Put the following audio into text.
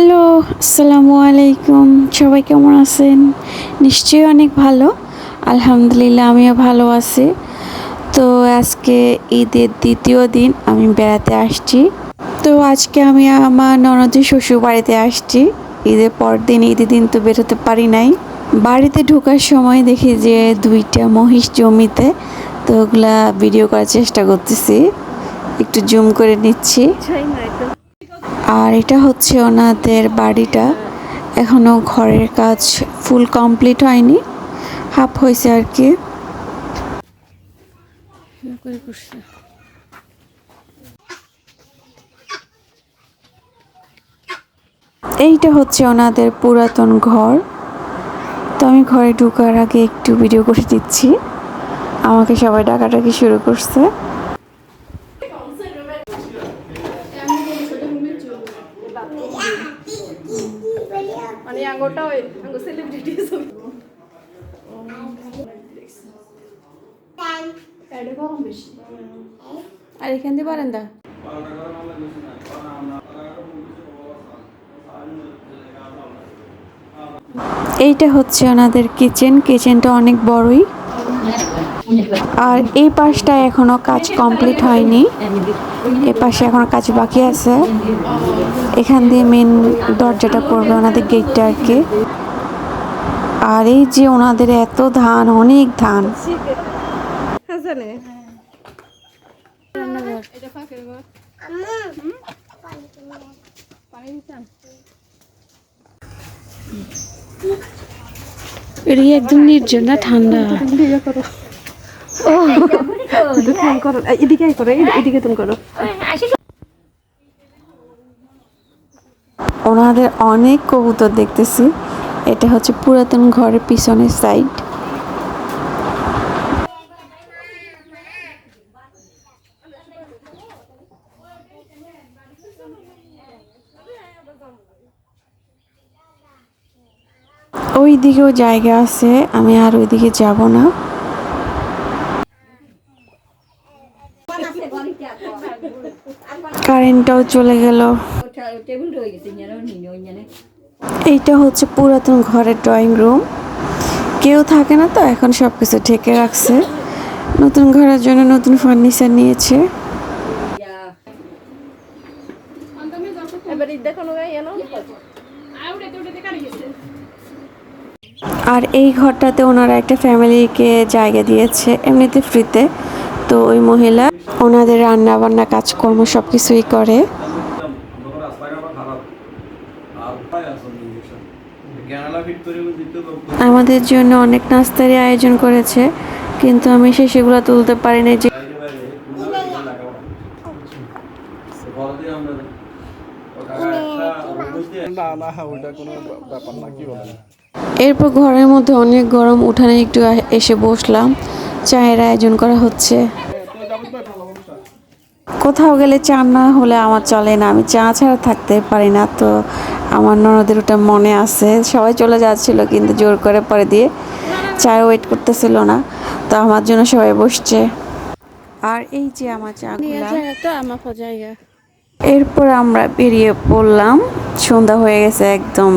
Hello, আসসালামু আলাইকুম। সবাই কেমন আছেন? নিশ্চয়ই অনেক ভালো। আলহামদুলিল্লাহ, আমিও ভালো আছি। তো আজকে ঈদের দ্বিতীয় দিন, আমি বেড়াতে আসছি। তো আজকে আমি আমার ননদের শ্বশুর বাড়িতে আসছি। ঈদের পর দিন, ঈদের দিন তো বেরোতে পারি নাই। বাড়িতে ঢোকার সময় দেখি যে দুইটা মহিষ জমিতে, তো ওগুলা ভিডিও করার চেষ্টা করতেছি। একটু জুম করে নিচ্ছি। আর এটা হচ্ছে ওনাদের বাড়িটা। এখনও ঘরের কাজ ফুল কমপ্লিট হয়নি। হাফ হয়েছে আর কি। এইটা হচ্ছে ওনাদের পুরাতন ঘর। তো আমি ঘরে ঢুকার আগে একটু ভিডিও করে দিচ্ছি। আমাকে সবাই ডাকাডাকি শুরু করছে। ওই সেলিব্রিটি ছবি। আর এখান দিয়ে বারান্দা এইটা হচ্ছে ওনাদের কিচেন কিচেনটা অনেক বড়ই। আর এই পাশটা এখনও কাজ কমপ্লিট হয়নি। এই পাশে এখনও কাজ বাকি আছে। এখান দিয়ে মেন দরজাটা পড়বে ওনাদের গেটটা আর কি। আর এই যে ওনাদের এত ধান, অনেক ধান। এটা একদম নির্জন না ঠান্ডা। ওনাদের অনেক কবুতর দেখতেছি। এটা হচ্ছে পুরাতন ঘরের পিছনের সাইড ওই দিকেও জায়গা আছে, আমি আর ওইদিকে যাব না। কারেন্টটাও চলে গেল। এইটা হচ্ছে পুরাতন ঘরের ড্রয়িং রুম কেউ থাকে না তো, এখন সব কিছু ঢেকে রাখছে। নতুন ঘরের জন্য নতুন ফার্নিচার নিয়েছে। আর এই ঘরটাতে ওনারা একটা ফ্যামিলিকে জায়গা দিয়েছে, এমনিতে ফ্রিতে তো ওই মহিলা ওনাদের রান্না বান্না কাজকর্ম সব কিছুই করে। আমাদের জন্য অনেক নাস্তারই আয়োজন করেছে, কিন্তু আমি সে সেগুলো তুলতে পারিনি যে এরপর ঘরের মধ্যে অনেক গরম, উঠানে একটু এসে বসলাম। চায়ের আয়োজন করা হচ্ছে। কোথাও গেলে চা না হলে আমার চলে না। আমি চা ছাড়া থাকতে পারি না। তো আমার ননদের ওটা মনে আছে। সবাই চলে যাচ্ছিল কিন্তু জোর করে পরে দিয়ে চায় ওয়েট করতেছিল না। তো আমার জন্য সবাই বসছে। আর এই যে আমার জায়গা। এরপর আমরা বেরিয়ে পড়লাম। সন্ধ্যা হয়ে গেছে একদম